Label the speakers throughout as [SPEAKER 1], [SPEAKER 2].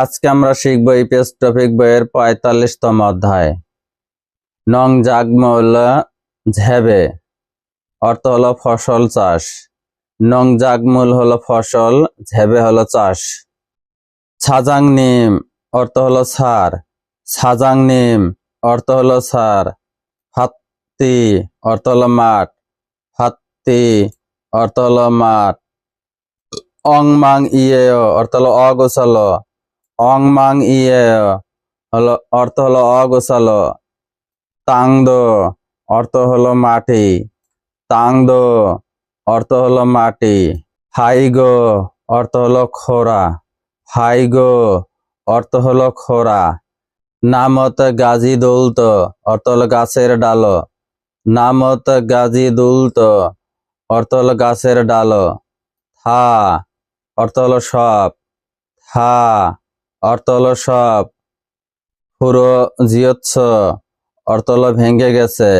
[SPEAKER 1] আজকে আমরা শিখব ইপিএস টপিক বইয়ের পঁয়তাল্লিশতম অধ্যায়। নং জাগমল ঝেবে, অর্থ হলো ফসল চাষ। নং জাগমুল হলো ফসল, ঝেবে হলো চাষ। ছাজাং নিম, অর্থ হলো সার ছাজাং নিম, অর্থ হলো সার ফাত্তি, অর্থ হলো মাঠ। ফাত্তি, অর্থ হলো মাঠ। অং মাং ইয়ে অর্থ হলো অগোছালো। অং মাং ইয়ে হলো, অর্থ হলো অগোছালো। তাংদো অর্থ হলো মাটি। তাংদো অর্থ হলো মাটি। ফাইগো অর্থ হলো খোরা। ফাইগো অর্থ হলো খোরা। নামত গাজী দুলত, অর্থ হলো গাছের ডালো। নামত গাজী দুলত, অর্থ হলো গাছের ডালো। থা, অর্থ হলো সব। থা অর্থ হলো সব। পুরো জিয়ৎস অর্থ হলো ভেঙে গেছে।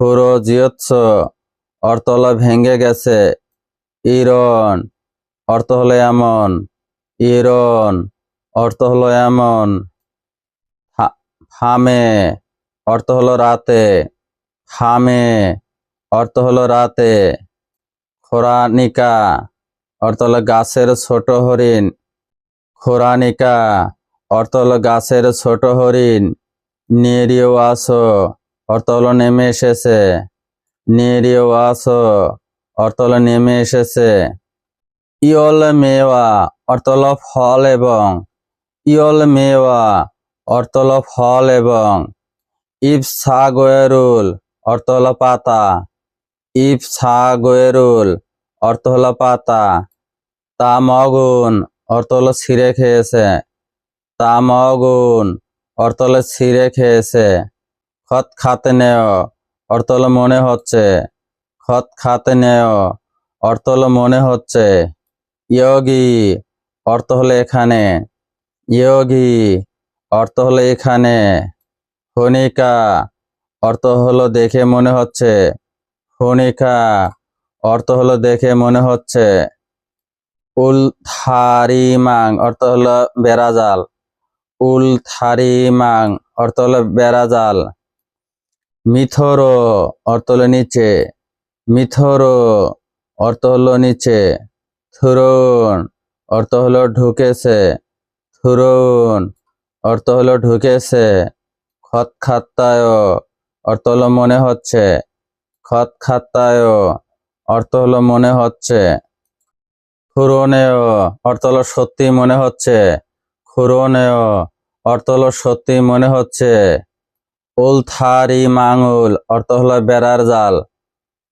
[SPEAKER 1] পুরো জিয়ৎস অর্থ হলো ভেঙে গেছে। ইরন অর্থ হলো এমন। ইরন অর্থ হলো এমন। ফামে অর্থ হলো রাতে। ফামে অর্থ হলো রাতে। খোরানিকা অর্থ হলো গাছের ছোট হরিণ। খোরানিকা অর্থ হলো গাছের ছোট হরিণ নেরিও আসো অর্থ হলো নেমে এসেছে। নেরিও আসো অর্থ হলো নেমে এসেছে। ইয়ল মেওয়া অর্থ হলো ফল এবং, ইয়ল মেওয়া অর্থ হলো ফল এবং। ইফসা গোয়েরুল অর্থ হলো পাতা। ইফসা গোয়েরুল অর্থ হলো পাতা। তামগুন অর্থ হলো ছিঁড়ে খেয়েছে। তামগুন অর্থ হলো ছিঁড়ে খেয়েছে। খত খাতে নেও অর্থ হলো মনে হচ্ছে। খত খাতে নেও অর্থ হলো মনে হচ্ছে। ইয়োগি অর্থ হলো এখানে। ইয়োগি অর্থ হলো এখানে। খনিকা অর্থ হলো দেখে মনে হচ্ছে। খনিকা অর্থ হলো দেখে মনে হচ্ছে। উল থারিমাং অর্থ হলো বেড়াজাল উল থারিমাং অর্থ হলো বেড়াজাল মিথরো অর্থ হলো নিচে। মিথরো অর্থ হলো নিচে। থুরুন অর্থ হলো ঢুকেছে। থুরুন অর্থ হলো ঢুকেছে। খত খাত্তায় অর্থ হলো মনে হচ্ছে। খত খাত্তায় অর্থ হলো মনে হচ্ছে। খুরনেও অর্থ হলো সত্যি মনে হচ্ছে। খুরনেও অর্থ হলো সত্যি মনে হচ্ছে। উলথারি মাঙুল অর্থ হলো বেড়ার জাল।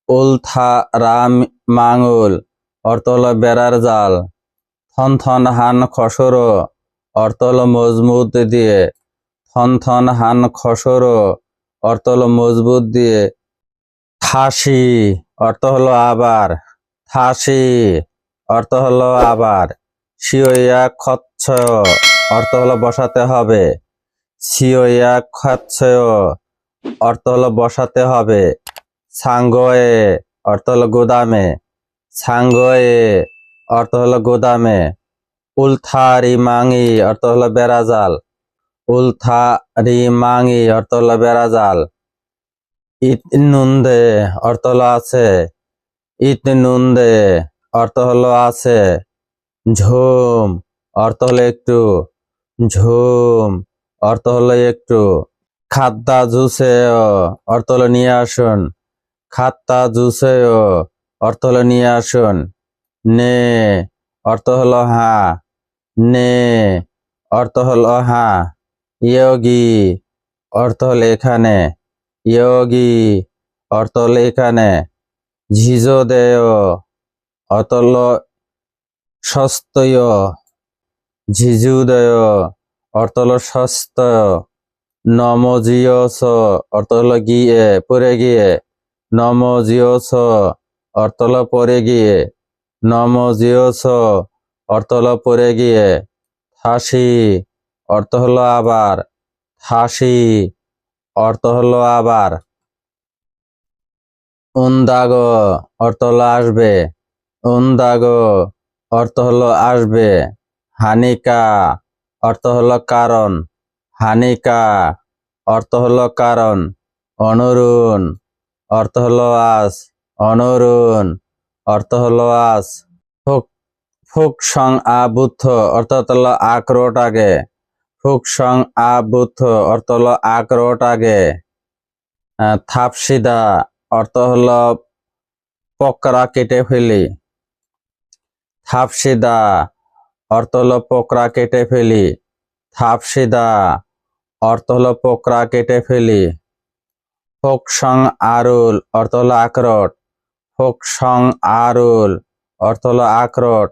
[SPEAKER 1] উলথা রাম মাঙুল অর্থ হলো বেড়ার জাল। থন থন হান খসরো অর্থ হলো মজবুত দিয়ে। থন থন হান খসরো অর্থ হলো মজবুত দিয়ে। থাসি, অর্থ হলো আবার। থাসি অর্থ হলো আবার। সিওয়া খচ্ছ অর্থ হলো বসাতে হবে। সিওয়া খচ্ছ অর্থ হলো বসাতে হবে। সাঙ্গয়ে। অর্থ হলো গোদামে। সাঙ্গয়ে। অর্থ হলো গোদামে। উলথারি মাঙি অর্থ হলো বেড়াজাল। উলথারি মাঙি অর্থ হলো বেড়াজাল। ইট নুন্দে অর্থ হলো আছে। ইট নুন্দে অর্থ হলো আছে। ঝুম, অর্থ হলো একটু। ঝুম, অর্থ হলো একটু। খাদ্দা জুসে অর্থ হলো নিয়ে আসুন। খাত্তা জুসে অর্থ হলো নিয়ে আসুন। নে, অর্থ হলো হা। নে, অর্থ হলো হা। ইয়োগি, অর্থ হলো এখানে। ইয়োগি, অর্থ হলো এখানে। ঝিজো দেয় হলো সস্তয় ঝিজুদয় অর্থ হলো সস্ত নমজিয়স অর্থ হলো গিয়ে, পরে গিয়ে, নমজিয়স অর্থ হলো পরে গিয়ে, নমজিয়স অর্থ হলো পরে গিয়ে থাসি অর্থ হলো আবার থাসি অর্থ হলো আবার। উন্দাগ অর্থ হলো আসবে। উন্দাগ অর্থ হলো আসবে। হানিকা। অর্থ হলো কারণ। হানিকা। অর্থ হলো কারণ। অনুরুণ। অর্থ হলো আস। অনুরুণ। অর্থ হলো আস। ফুক ফুক সং আবুদ্ধ অর্থাৎ হলো আক্রোট আগে। ফুক সং আবুদ্ধ অর্থ হলো আক্রোট আগে। থাপসিদা। অর্থ হলো পকরা কেটে ফেলি। থাপসিদা অর্থ হলো পোকরা কেটে ফেলি। থাপসিদা অর্থ পোকরা কেটে ফেলি। ফোক সং আরুল অর্থ হলো আখরোট। ফোক সং আরুল অর্থ হলো আখরোট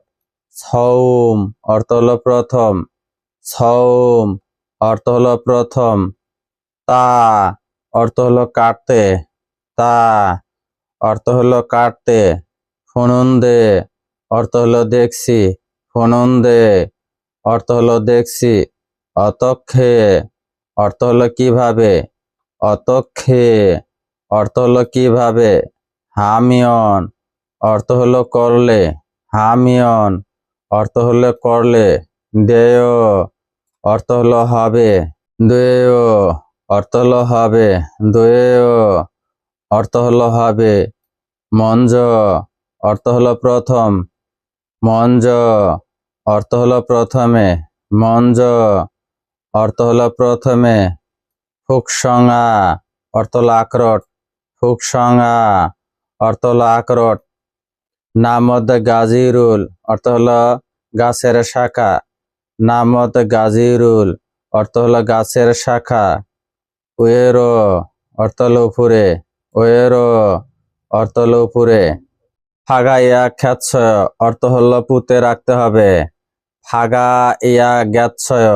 [SPEAKER 1] সৌম প্রথম। সৌম অর্থ হলো প্রথম। তা অর্থ হলো কাটতে। তা অর্থ হলো কাটতে ফনুন্দে অর্থ হলো দেখছি ফনুন্দে অর্থ হলো দেখছি অতক্ষে অর্থ হলো কীভাবে অতক্ষে অর্থ হলো কীভাবে হামিয়ন অর্থ হলো করলে হামিয়ন অর্থ হলো করলে দেয় অর্থ হলো হবে দেয় অর্থ হলো হবে দেয় অর্থ হলো হবে মঞ্জ অর্থ হলো প্রথম মঞ্জ, অর্থ হলো প্রথমে। মঞ্জ, অর্থ হলো প্রথমে। ফুকসঙ্গা অর্থ হলো আখরোট। ফুকসঙ্গা অর্থ হলো আখরোট। নামদ গাজিরুল, অর্থ হলো গাছের শাখা। নামদ গাজিরুল, অর্থ হলো গাছের শাখা। ওয়েরো, অর্থ হলো উপরে। ওয়েরো, অর্থ হলো উপরে। ফাগা ইয়া খ্যাৎসয় অর্থ হলো পুঁতে রাখতে হবে। ফাগা ইয়া জ্ঞাতসয়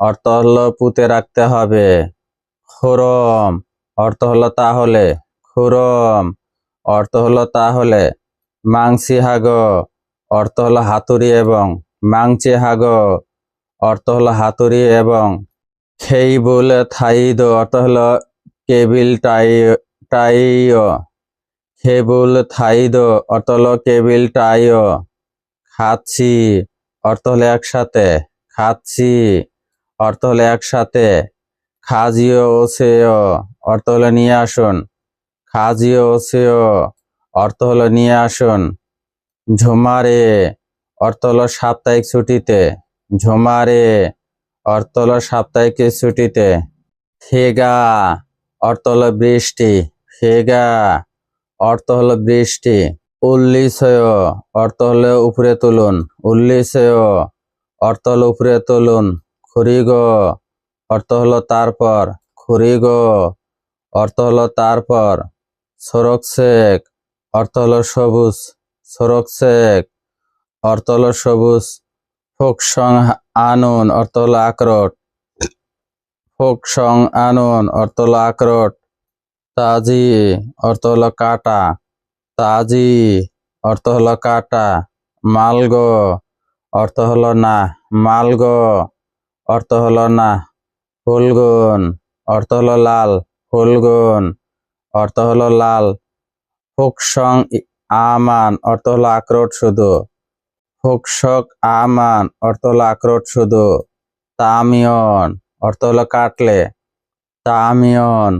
[SPEAKER 1] অর্থ হলো পুঁতে রাখতে হবে। খুরম, অর্থ হলো তাহলে। খুরম, অর্থ হলো তাহলে। মাংসি হাগ, অর্থ হলো হাতুড়ি এবং মাংচি হাগ, অর্থ হলো হাতুড়ি এবং খেইবুল থাইদ, অর্থ হলো কেবিল টাই, টাইয়। খেবুল থাইদ অর্থ হলো কেবিল টাইয় খাচ্ছি অর্থ হলো একসাথে। খাচ্ছি অর্থ হলো একসাথে। খাজিও ওসেয় অর্থ হলো নিয়ে আসুন। খাজিও ওসেয় অর্থ হলো নিয়ে আসুন। ঝুমারে অর্থ হলো সাপ্তাহিক ছুটিতে। ঝুমারে অর্থ হলো সাপ্তাহিক ছুটিতে। ফেগা অর্থ হলো বৃষ্টি। ফেগা অর্থ হলো বৃষ্টি উল্লিশয় অর্থ হলো উপরে তুলুন উল্লিশয় অর্থ হলো উপরে তুলুন খুরিগ অর্থ হলো তারপর খুরিগ অর্থ হলো তারপর সড়ক শেখ অর্থ হলো সবুজ সড়ক শেখ অর্থ হলো সবুজ, ফোক সং আনুন, অর্থ হলো আখরোট, ফোক সং আনুন, অর্থ হলো আখরোট তাজি অর্থ হলো কাটা, তাজি অর্থ হলো কাটা, মালগো অর্থ হলো না, মালগো অর্থ হলো না, ফুলগুন অর্থ হলো লাল, ফুলগুন অর্থ হলো লাল, ফুকসং আমান অর্থ হলো আখরোট শুধু, ফুকসক আমান অর্থ হলো আখরোট শুধু, তামিয়ন অর্থ হলো কাটলে, তামিয়ন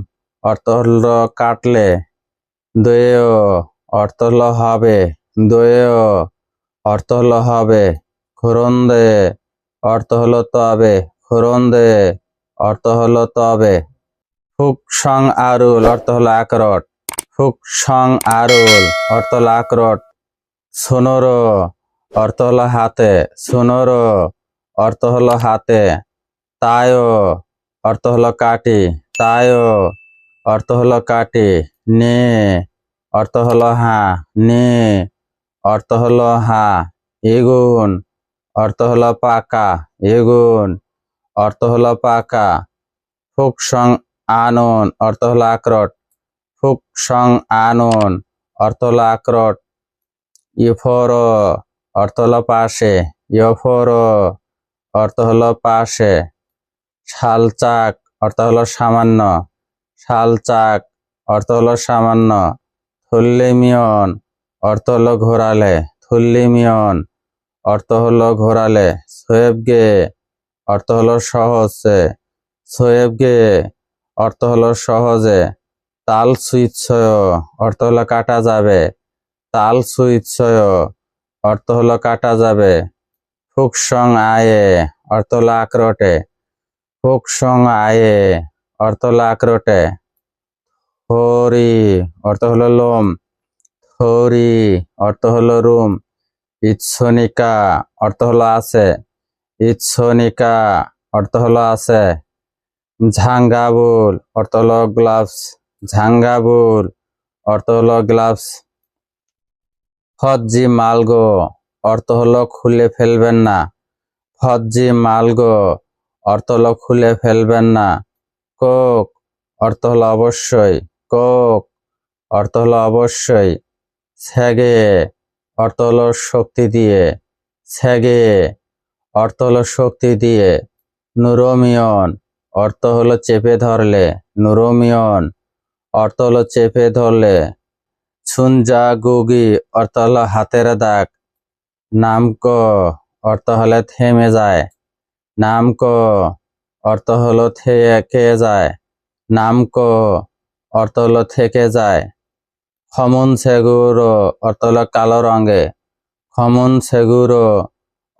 [SPEAKER 1] অর্থ হলো কাটলে দয়েয় অর্থ হলো হবে দয়েয় অর্থ হলো হবে খুরন্দে অর্থ হলো তবে খুরন্দে অর্থ হলো তবে ফুক সং আরুল অর্থ হলো আখরোট ফুক সং আরুল অর্থ হলো আখরোট সোনরো অর্থ হলো হাতে সোনরো অর্থ হলো হাতে তায়ও অর্থ হলো কাটি তায়ও অর্থ হলো কাটি নে অর্থ হলো হা নে অর্থ হলো হা এগুন অর্থ হলো পাকা এগুন অর্থ হলো পাকা ফুক সং আনুন অর্থ হলো আখরোট ফুক সং আনুন অর্থ হলো আখরোট ইফর অর্থ হলো পাশে ইফর অর্থ হলো পাশে শালচাক অর্থ হলো সামান্য শালচাক অর্থ হলো সামান্য। থুল্লিমিয়ন অর্থ হলো ঘোরালে। থুল্লিমিয়ন অর্থ হলো ঘোরালে। সোয়েবগে অর্থ হলো সহজে। সোয়েবগে অর্থ হলো সহজে। তাল সুইচ্ছয়, অর্থ হলো কাটা যাবে। তাল সুইচ্ছয়, অর্থ হলো কাটা যাবে। ফুকসং আয়ে, অর্থ হলো আক্রোটে ফুকসং আয়ে অর্থ হলো আক্রোটে হরি অর্থ হলো লোম। হরি অর্থ হলো রুম। ইচ্ছনিকা, অর্থ হলো আছে। ইচ্ছনিকা, অর্থ হলো আছে। ঝাঙ্গাবুল, অর্থ হলো গ্লাভস। ঝাঙ্গাবুল, অর্থ হলো গ্লাভস। ফজ্জি মালগো, অর্থ হলো খুলে ফেলবেন না। ফজ্জি মালগো, অর্থ হলো খুলে ফেলবেন না। কোক। অর্থ হলো অবশ্যই কোক। অর্থ হলো অবশ্যই স্যাগে অর্থ হলো শক্তি দিয়ে স্যাগে অর্থ হলো শক্তি দিয়ে নুরোমিয়ন। অর্থ হলো চেপে ধরলে নুরোমিয়ন। অর্থ হলো চেপে ধরলে ছুনজা গুগি অর্থ হলো হাতের দাগ। নামক। অর্থ হলে থেমে যায়। নামক। অর্থ হলো থেকে যায়? নামক অর্থ হলো থেকে যায়। খমন সেগুরো, অর্থ হলো কালো রঙে। খমন সেগুরো,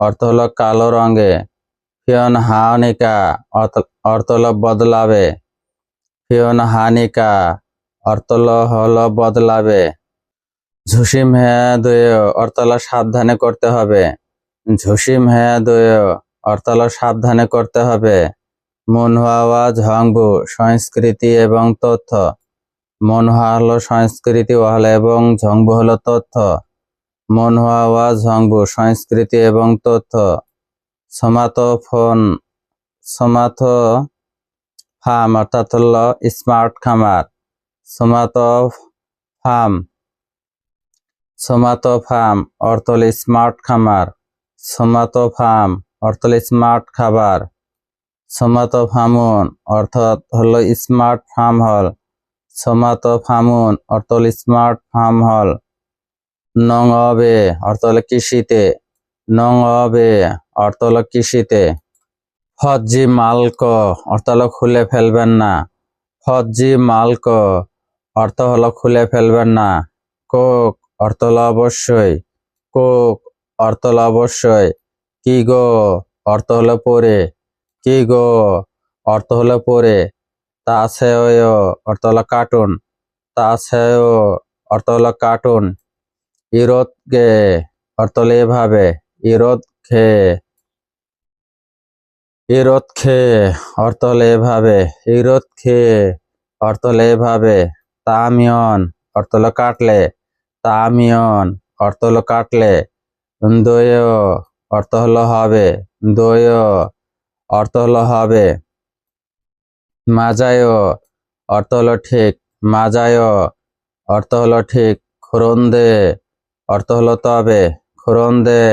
[SPEAKER 1] অর্থ হলো কালো রঙে। ফিয়ন হানিকা, অর্থ হলো বদলাবে। ফিয়ন হানিকা, অর্থ হলো বদলাবে। ঝুসিম হ্যাঁ দয় অর্থ সাবধানে করতে হবে। ঝুসিম হ্যাঁ দয় অর্থ সাবধানে করতে হবে। মনহাওয়া ঝংবু সংস্কৃতি এবং তথ্য। মনহা হলো সংস্কৃতি ওয়াহলা এবং ঝংবু হলো তথ্য। মনহাওয়া ঝংবু সংস্কৃতি এবং তথ্য। সমাত ফোন সমাত ফার্ম অর্থাৎ হলো স্মার্ট খামার। সমাত ফার্ম সমাত ফার্ম অর্থ স্মার্ট খামার। সমাত ফার্ম অর্থ স্মার্ট খাবার। সমাত ফার্মুন অর্থাৎ হল স্মার্ট ফার্ম হল। সমাত ফার্মুন অর্থ হলো স্মার্ট ফার্ম হল। নং অবে অর্থ হলো কৃষিতে। নং অবে অর্থ হলো কৃষিতে। ফজ্জি মালক অর্থ হলো খুলে ফেলবেন না। ফজ্জি মালক অর্থ হল খুলে ফেলবেন না। কোক অর্থ হলো অবশ্যই। কোক অর্থ হলো অবশ্যই। কি গো অর্থ হলো পরে। কি গো? অর্থ হলো পরে। তা সেয় অর্থ হলো কার্টুন। তা সেয় অর্থ হলো কার্টুন। ইরোদ গে, অর্থ হলো এভাবে। ইরোদ খে। ইরোদ খে, অর্থ হলো এভাবে। ইরোদ খে, অর্থ হলো এভাবে। তামিয়ন অর্থ হলো কাটলে। তামিয়ন অর্থ হলো কাটলে। দয় অর্থ হলো হবে। দয় অর্থ হলো হবে। মাজায় অর্থ হলো ঠিক। মাজায় অর্থ হলো ঠিক। খরন্দে অর্থ হলো তবে। খরন্দে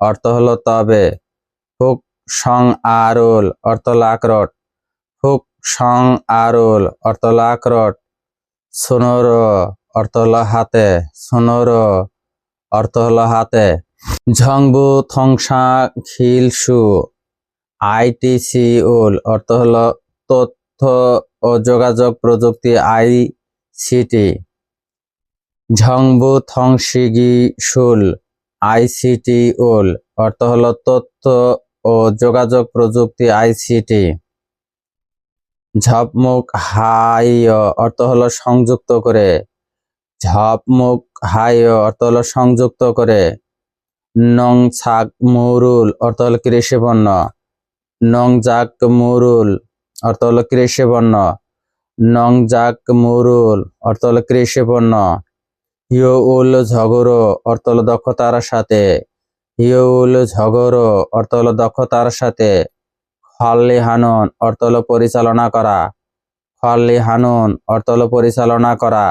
[SPEAKER 1] অর্থ হলো তবে। হুক সং আরুল, অর্থ হলো আক্রট হুক সং আরুল, অর্থ হলো আক্রট সোনর, অর্থ হলো হাতে। সোনর, অর্থ হলো হাতে। ঝংবু, থংসা, খিলসু। আইটিসি উল অর্থ হলো তথ্য ও যোগাযোগ প্রযুক্তি আইসিটি। ঝংবু থংসিগি শুল আইসিটি উল অর্থ হলো তথ্য ও যোগাযোগ প্রযুক্তি আইসিটি। ঝপমুখ হাই অর্থ হলো সংযুক্ত করে। ঝপমুখ হাই অর্থ হলো সংযুক্ত করে। নং ছাক মুরুল অর্থ হলো কৃষি পণ্য নং জাক মুরুল, অর্থ হলো কৃষি পণ্য। নং জাক মুরুল, অর্থ হলো কৃষি পণ্য। হিও উল ঝগড়ো, অর্থ হলো দক্ষতার সাথে। হিও উল ঝগড়ো, অর্থ হলো দক্ষতার সাথে। খাল্লি হানুন, অর্থ হলো পরিচালনা করা। খাল্লি হানুন, অর্থ হলো পরিচালনা করা।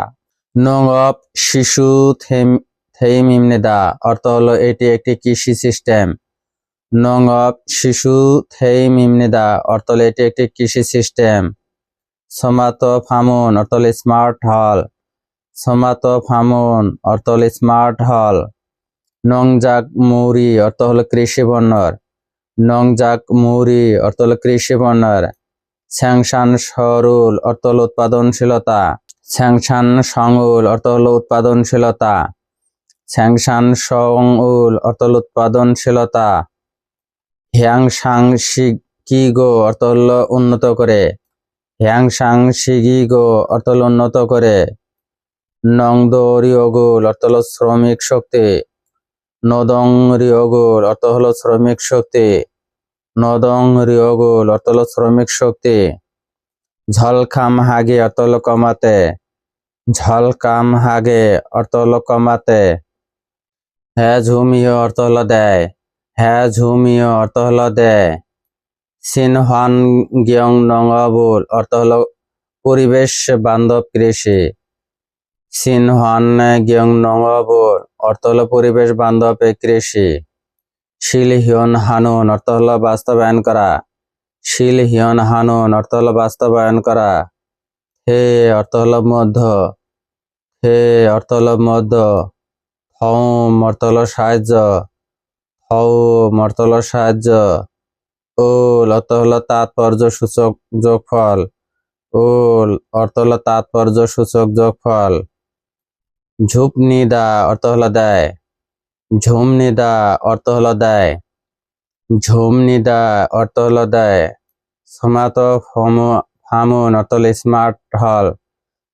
[SPEAKER 1] নং অফ শিশু থেম থেইম ইমনেদা অর্থ হলো এটি একটি কৃষি সিস্টেম। নং অফ শিশু থেইম ইমনেদা অর্থ হলো এটি একটি কৃষি সিস্টেম। সমাত ফামুন অর্থ হলো স্মার্ট হল। সমাত ফামুন অর্থ হলো স্মার্ট হল। নংজাক মৌরি অর্থ হলো কৃষি বন্যর নংজাক মৌরি অর্থ হলো কৃষি পণ্যের। স্যাংশান সরুল অর্থ হলো উৎপাদনশীলতা। স্যাংশান সংউল অর্থ হলো উৎপাদনশীলতা। স্যাংশান সংউল অর্থ হলো উৎপাদনশীলতা। হ্যাংসাং শিগিগো অর্থ হলো উন্নত করে? হ্যাং হ্যাংসাং শিগিগো অর্থ হলো উন্নত করে? নংদো রিওগুল অর্থ হলো শ্রমিক শক্তি। নদং রিওগুল অর্থ হলো শ্রমিক শক্তি। নদং রিওগুল অর্থ হলো শ্রমিক শক্তি। ঝলখাম হাগে অর্থ হলো কমাতে ঝলকাম হাগে অর্থ হলো কমাতে। হ্যাঁ ঝুমিও অর্থ হলো দেয়। হ্যাঁ অর্থ হলো দেয় সিনহান গিয়ং নঙ্গাবুল অর্থ হলো পরিবেশ বান্ধব কৃষি। সিনহান গিয়ং নঙ্গাবুল অর্থ হলো পরিবেশ বান্ধব কৃষি। শিল হিয়ন হানুন, অর্থ হলো বাস্তবায়ন করা। শিল হিয়ন হানুন, অর্থ হলো বাস্তবায়ন করা। হে অর্থ হলো মধ্য। হে অর্থ হলো মধ্য। হম অর্থ হলো সাহায্য। থম মর্তল সাহায্য। ওল অর্থ হলো তাৎপর্য সূচক যোগফল। ওল অর্থ হলো তাৎপর্য সূচক যোগফল। ঝুপনিদা অর্থ হলো দেয়। ঝুমনিদা অর্থ হলো দেয়। ঝুমনিদা অর্থ হলো দেয়। সমাত ফামুন অর্থ হলো স্মার্ট হল।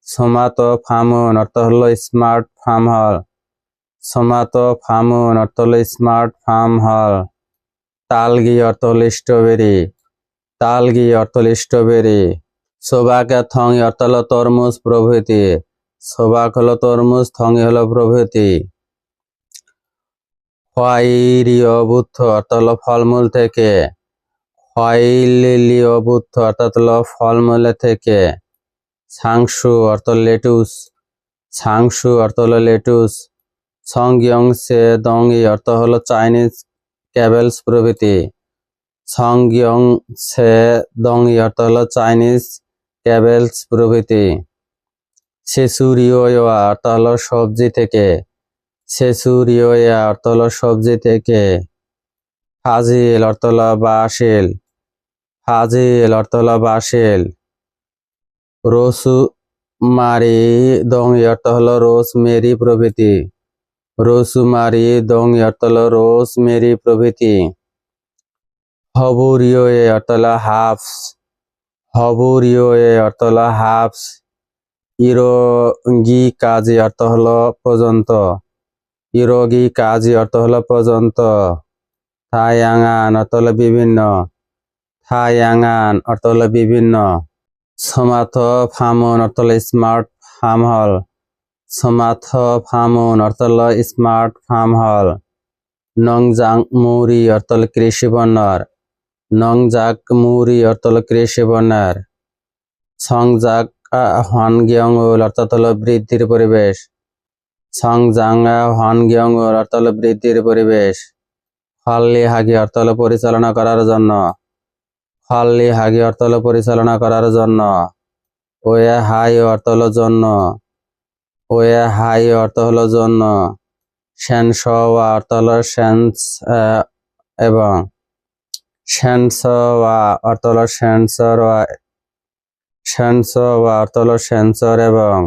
[SPEAKER 1] সমাত ফামুন অর্থ হল স্মার্ট ফার্ম হল। সমাত ফামুন অর্থ স্মার্ট ফার্ম হল। তালগি অর্থ হলো স্ট্রবেরি। তালগি অর্থ হলো স্ট্রবেরি। সোবাকে থংই অর্থ তরমুজ প্রভৃতি। সোবাক হলো তরমুজ থংই হলো প্রভৃতি। খয়রিয় বুদ্ধ অর্থ ফলমূল থেকে। খয়লিলীয় বুদ্ধ, অর্থাৎ হলো ফলমূলে থেকে। সাংসু অর্থ লেটুস। সাংসু অর্থ লেটুস। সংgyং সে দংই অর্থ হলো চাইনিজ ক্যাবেলস প্রভৃতি। সংgyং সে দংই অর্থ হলো চাইনিজ ক্যাবেলস প্রভৃতি। সেসুরিও অর্থ হলো সবজি থেকে। সেসুরিও অর্থ হলো সবজি থেকে। ফাজিল অর্থ হলো বাসিল। ফাজিল অর্থ হলো বাসিল। রসু মারি দং অর্থ হলো রোজ মেরি প্রভৃতি। রসুমারি দং অর্থ হলো রোজ মেরি প্রভৃতি। হবুরিও অর্থ হলো হাফস। হবুরিও অর্থ হলো হাফস। ইরোগি কাজী অর্থ হলো পর্যন্ত ইরোগি কাজী অর্থ হলো পর্যন্ত থায়াঙান অর্থ হলো বিভিন্ন। থায়াঙান অর্থ বিভিন্ন। সমাথ ফামুন অর্থ হলো স্মার্ট ফার্ম হল সমাথ ফামুন অর্থ হলো স্মার্ট ফার্ম হল নংজাং মুরি অর্থ হলো কৃষি বন্যর নংজাক মুরি অর্থ হলো কৃষি বন্যার সংজাক হনগিয়ঙ্গুল অর্থাৎ হলো বৃদ্ধির পরিবেশ সংজাং হনগিয়ঙ্গুল অর্থ হলো বৃদ্ধির পরিবেশ হল্লি হাগি অর্থ পরিচালনা করার জন্য হল্লি হাগি অর্থ পরিচালনা করার জন্য ওয়ে হাই অর্থ হলো জন্য ওয়ে হাই অর্থ হলো জন্য। সেন্স অর্থ হলো সেন্স এবং সেন্স অর্থ হলো সেন্সর সেন্স অর্থ হলো সেন্সর এবং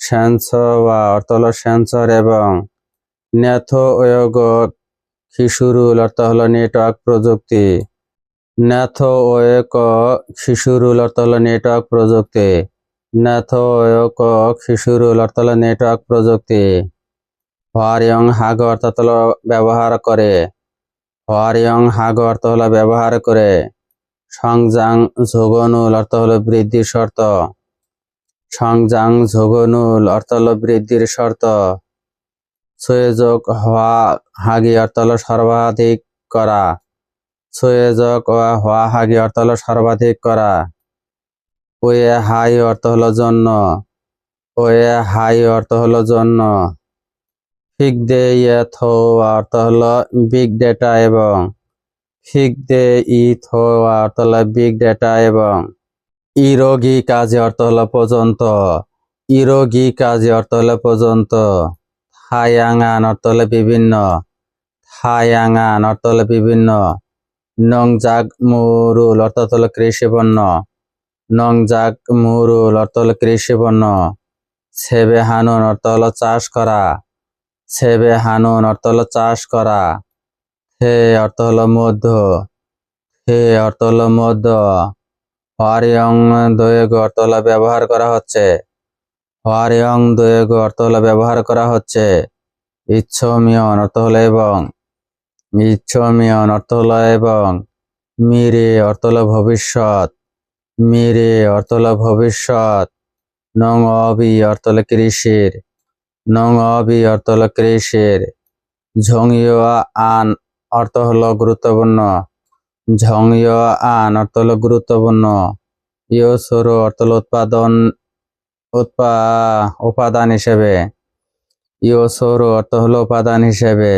[SPEAKER 1] সেন্স অর্থ হলো সেন্সর এবং নেথ ওয়োগ শিশুরুল অর্থ হলো নেটওয়ার্ক প্রযুক্তি। ন্যাথ ওয়েক শিশুরুল অর্থ হলো নেটওয়ার্ক প্রযুক্তি। ন্যাথ ওয়েক শিশুরুল অর্থ হলো নেটওয়ার্ক প্রযুক্তি। হোয়ারিয়ং হাগ অর্থাৎ হলো ব্যবহার করে। হোয়ারিয়ং হাগ অর্থ হলো ব্যবহার করে। সংজাং ঝোগনুল অর্থ হলো বৃদ্ধির শর্ত। সংজাং ঝোগনুল অর্থ হলো বৃদ্ধির শর্ত। সুয়োজক হওয়া হাগি অর্থ সর্বাধিক করা। সুয়োজক হওয়া হাগি অর্থ সর্বাধিক করা। ওয়ে হাই অর্থ হলো জন্য। ওয়ে হাই অর্থ হলো জন্য। ফিক দে ইয়েথ অর্থ হলো বিগ ডেটা এবং। ফিক দে ইথ অর্থ হলো বিগ ডেটা এবং। ইরোগি কাজে অর্থ হলো পর্যন্ত। ইরোগি কাজে অর্থ হলো পর্যন্ত। হায়াঙান অর্থ হলো বিভিন্ন। হায়াঙান অর্থ হলো বিভিন্ন। নং জাগ মুরুল অর্থাৎ হলো কৃষি পণ্য নং জাগ মুরুল অর্থ কৃষি পণ্য সেবে হানুন অর্থ হলো চাষ করা। সেবে হানুন অর্থ চাষ করা। হে অর্থ হলো মধ্য। হে অর্থ হলো মধ্য। হরিয়ং দয়োগ অর্থ ব্যবহার করা হচ্ছে। হরিয়ং দয়োগ অর্থ ব্যবহার করা হচ্ছে। ইচ্ছমিয়ন অর্থ হলো এবং ইচ্ছমিয়ন অর্থ হলো এবং মিরে অর্থ হলো ভবিষ্যৎ। মিরে অর্থ ভবিষ্যৎ, নং অবি অর্থ কৃষির, নং অবি অর্থ হলো কৃষির, ঝংইয় আন অর্থ হল গুরুত্বপূর্ণ, ঝংইয় আন অর্থ হলো গুরুত্বপূর্ণ ইয় সরু অর্থ হলো উৎপাদন, উৎপা, উপাদান হিসেবে ইয় সরু অর্থ হল উপাদান হিসেবে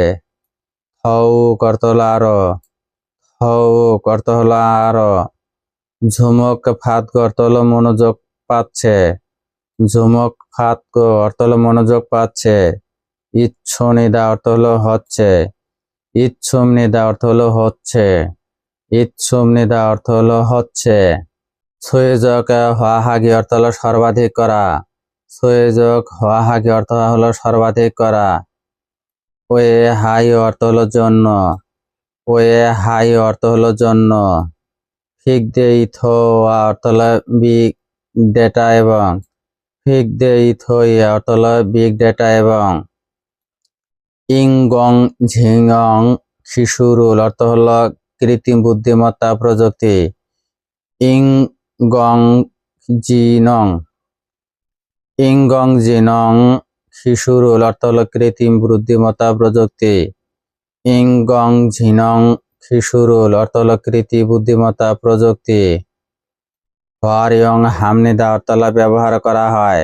[SPEAKER 1] হউক অর্থ আরও হউক অর্থ হলো আরও ঝুমক ফাত অর্থ মনোযোগ পাচ্ছে। ঝুমক ফাত অর্থ হলো মনোযোগ পাচ্ছে। ইচ্ছনিদা অর্থ হলো হচ্ছে। ইচ্ছুমনিদা অর্থ হলো হচ্ছে। ইচ্ছুমনিদা অর্থ হলো হচ্ছে। হওয়া হাগি অর্থ হলো সর্বাধিক করা। হওয়া হাগি অর্থ হলো সর্বাধিক করা। ওয়ে হাই অর্থ হলো জন্য। ওয়ে হাই অর্থ হলো জন্য। ফিক দে ইথো অর্থ বিগ ডেটা এবং ফিক দে ইথো হলো বিগ ডেটা এবং ইংগং ঝিংং শিশুরুল, অর্থ হল কৃত্রিম বুদ্ধিমত্তা প্রযুক্তি। ইংগং জিনং ইংগং জিনং শিশুরুল, অর্থ হল কৃত্রিম বুদ্ধিমত্তা প্রযুক্তি। ইংগং ঝিনং শিশুরুল অর্থ হলো কৃত্রিম বুদ্ধিমত্তা, প্রযুক্তি। হরিয়ং হামনিদা অর্থলা ব্যবহার করা হয়।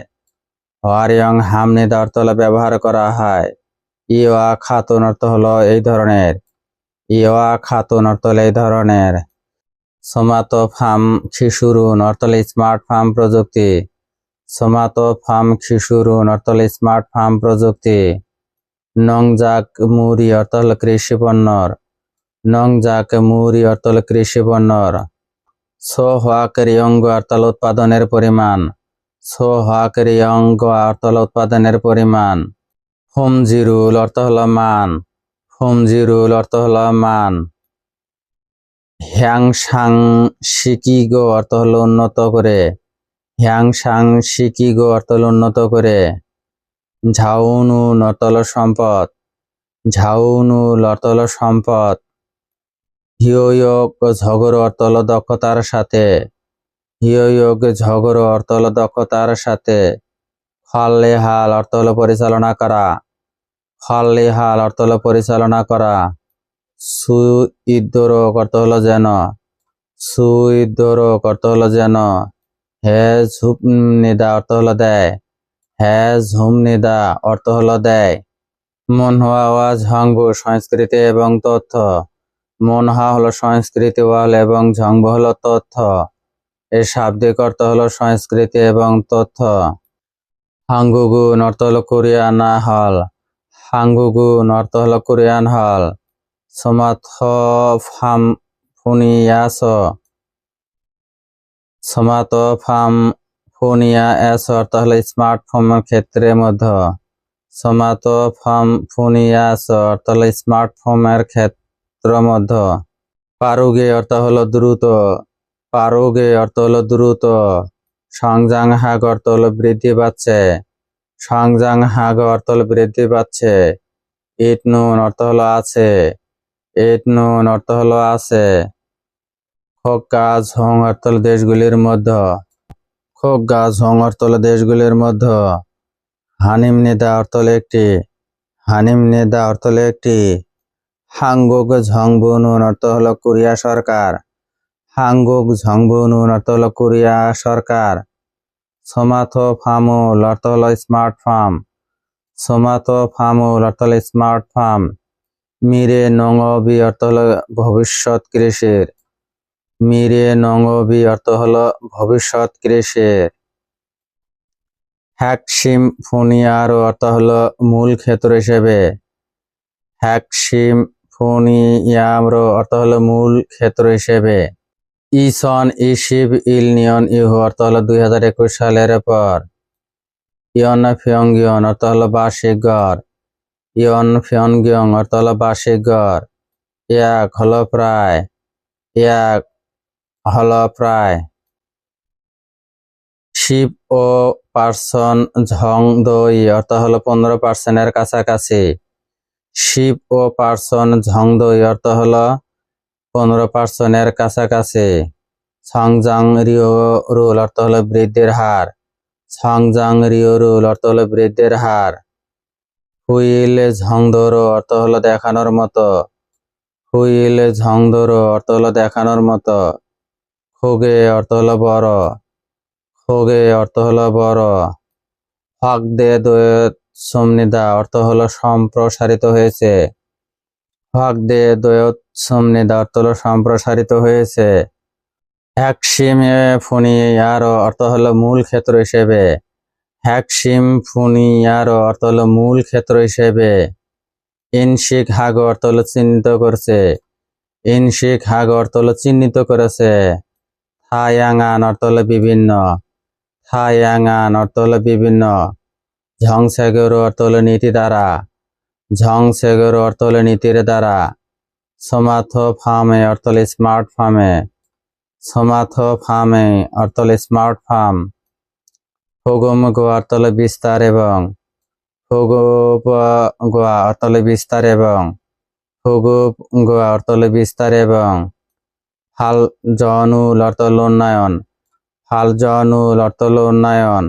[SPEAKER 1] হরিয়ং হামনিদা অর্থলা ব্যবহার করা হয়। ইয়া খাতুন অর্থ হলো এই ধরনের। ইয়া খাতুন অর্থ হলো এই ধরনের। সমাতো ফার্ম শিশুরুন অর্থ হলো স্মার্ট ফার্ম প্রযুক্তি। সমাতো ফার্ম শিশুরুন অর্থ হলো স্মার্ট ফার্ম প্রযুক্তি। নংজাক মুড়ি অর্থ হলো কৃষি পণ্যর। নংজাক মুড়ি অর্থ হলো কৃষি পণ্যর। সো হওয়াকারী অঙ্গ অর্থ হলো উৎপাদনের পরিমাণ। সো হওয়াকারী অঙ্গ অর্থ হলো উৎপাদনের পরিমাণ। হোম জিরুল অর্থ হলো মান। হোম জিরুল অর্থ হলো মান। হ্যাং সাং শিকিগো অর্থ হলো উন্নত করে। হ্যাং সাং শিকিগো অর্থ হলো উন্নত করে। ঝাউনুন অর্থ হলো সম্পদ। ঝাউনুল অর্থ হলো সম্পদ। হিয়োয়োগ ঝগড় অর্থ হলো দক্ষতার সাথে হিয়োয়োগ ঝগড় অর্থ হলো দক্ষতার সাথে হাল অর্থ হলো পরিচালনা করা হাল অর্থ হলো পরিচালনা করা সুইদ্দরক অর্থ হলো যেন সুইদ্দরক অর্থ হলো যেন হে ঝুপ নিদা অর্থ হলো দেয় হে ঝুম নিদা অর্থ হলো দেয় মনহোয়া ওয়াজ হংবু সংস্কৃতি এবং তথ্য মনহা হলো সংস্কৃতি ওয়াল এবং ঝংব হলো তথ্য। এর শাব্দিক অর্থ হলো সংস্কৃতি এবং তথ্য। হাঙ্গুগুন নর্থ হলো কোরিয়ানা হল। হাঙ্গুগুন নর্থ হলো কোরিয়ান হল। সমাথ সমাত ফাম ফোনিয়া এস অর্থ হলো স্মার্টফোনের ক্ষেত্রে মধ্য। সমাত ফাম ফোনিয়াস অর্থ হলো স্মার্টফোনের ক্ষেত্র। মধ্যে পারুগে অর্থ হলো দ্রুত পারুগে অর্থ হলো দ্রুত সংজাং হাগ অর্থ হলো বৃদ্ধি পাচ্ছে সংজাং হাগ অর্থ হলো বৃদ্ধি পাচ্ছে ইট নুন অর্থ হলো আছে ইট নুন অর্থ হলো আছে খোক গাছ হং অর্থ হলো দেশগুলির মধ্যে খোক গাছ হং অর্থ হলো দেশগুলির মধ্যে হানিম নেদা অর্থ হলো একটি হানিম নেদা অর্থ হলো একটি হাঙ্গুক ঝংবুনুন অর্থ হলো কোরিয়া সরকার। হাঙ্গুক ঝংবুনুন অর্থ হলো কোরিয়া সরকার। সোমাথো ফার্মুল অর্থ হলো স্মার্ট ফার্ম। সোমাথো ফার্মুল অর্থ হলো স্মার্ট ফার্ম। মিরে নংবি অর্থ হল ভবিষ্যৎ কৃষির। মিরে নংবি অর্থ হলো ভবিষ্যৎ কৃষির। হ্যাকসিম ফোনিয়ার অর্থ হল মূল ক্ষেত্র হিসেবে। হ্যাকসিম ফুনিয়াম রো অর্থ হলো মূল ক্ষেত্র হিসেবে। ইসন ইশিব ইলনিয়ন ইহু অর্থ হলো দুই সালের পর। ইয়ন ফিয়ংগিয়ন অর্থ হলো বার্ষিক গড়। ইয়ন ফিয়নগিয়ং অর্থ হলো বার্ষিক গড়। এক হলো প্রায়। এক হলো প্রায়। শিব ও পার্সন ঝং দই অর্থ হলো পনেরো পার্সেন্টের কাছাকাছি। শিব ও পার্সন ঝং দই অর্থ হলো পনেরো পার্সেন্টের কাছাকাছি। সংজাং রিও রুল অর্থ হলো বৃদ্ধির হার। সংজাং রিও রুল অর্থ হলো বৃদ্ধির হার। হুইল ঝংদরো অর্থ হলো দেখানোর মতো। হুইল ঝংদরো অর্থ হলো দেখানোর মতো। খোগে অর্থ হলো বড়। খোগে অর্থ হলো বড়। হক দে সমনিদা, অর্থ হলো সম্প্রসারিত হয়েছে। হক দে দোয়েত সমনিদা, অর্থ হলো সম্প্রসারিত হয়েছে। হ্যাকসিম ফুনিয়ারো, অর্থ হলো মূল ক্ষেত্র হিসেবে। হ্যাকসিম ফুনিয়ারো, অর্থ হলো মূল ক্ষেত্র হিসেবে। ইনশিক হাগ, অর্থ হলো চিহ্নিত করছে। ইনশিক হাগ, অর্থ হলো চিহ্নিত করেছে। থায়াঙ্গান অর্থ হলো বিভিন্ন। থায়াঙ্গান অর্থ হলো বিভিন্ন। ঝংসেগর অর্থ হলো নীতি দ্বারা, ঝংসেগর অর্থ হলো নীতির দ্বারা, সমাথ ফার্মে অর্থ হলো স্মার্ট ফার্মে, সমাথ ফার্মে অর্থ হলো স্মার্ট ফার্ম গোয়া অর্থ হলো বিস্তার এবং হোগোপ গোয়া অর্থ হলো বিস্তার এবং হোগোপ গোয়া অর্থ হলো বিস্তার এবং হাল জনুল অর্থ হলো উন্নয়ন হাল জনুল অর্থ হলো উন্নয়ন।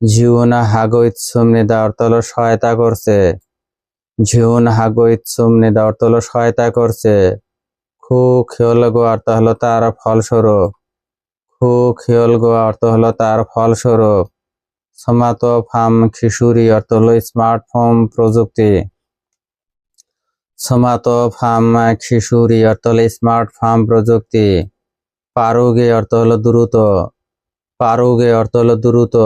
[SPEAKER 1] ঝিউনা হাগৈত সুমনিদা অর্থ হলো সহায়তা করছে। ঝিউন হাগৈত সুমনিদা অর্থ হলো সহায়তা করছে। খু খেয়ল গোয়া অর্থ হলো তার ফলস্বরূপ। খু খেয়ল গোয়া অর্থ হলো তার ফলস্বরূপ। সমাত ফার্ম খিশুরি অর্থ হলো স্মার্টফোন প্রযুক্তি। সমাত ফার্ম খিশুরি অর্থ হলো স্মার্ট ফার্ম প্রযুক্তি। পারুগে অর্থ হলো দ্রুত। পারুগে অর্থ হলো দ্রুত।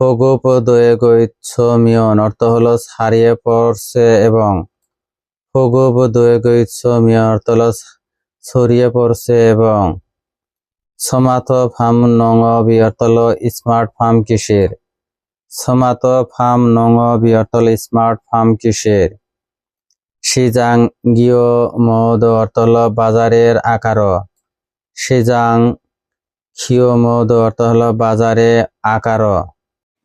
[SPEAKER 1] ফগোপদয়ে গৈচ্ছমিয়ন অর্থ হলো ছাড়িয়ে পড়ছে এবং ফগোপদয়ে গৈচ্ছমিয়ন অর্থ হলো ছড়িয়ে পড়ছে এবং সমাত নঙবি অর্থ হলো স্মার্ট ফার্ম কিসের? সমাত নঙবি অর্থ হলো স্মার্ট ফার্ম কিসের? সিজাং গিও মদ অর্থ হলো বাজারের আকার। সিজাং খিও মদ অর্থ হলো বাজারে আকার।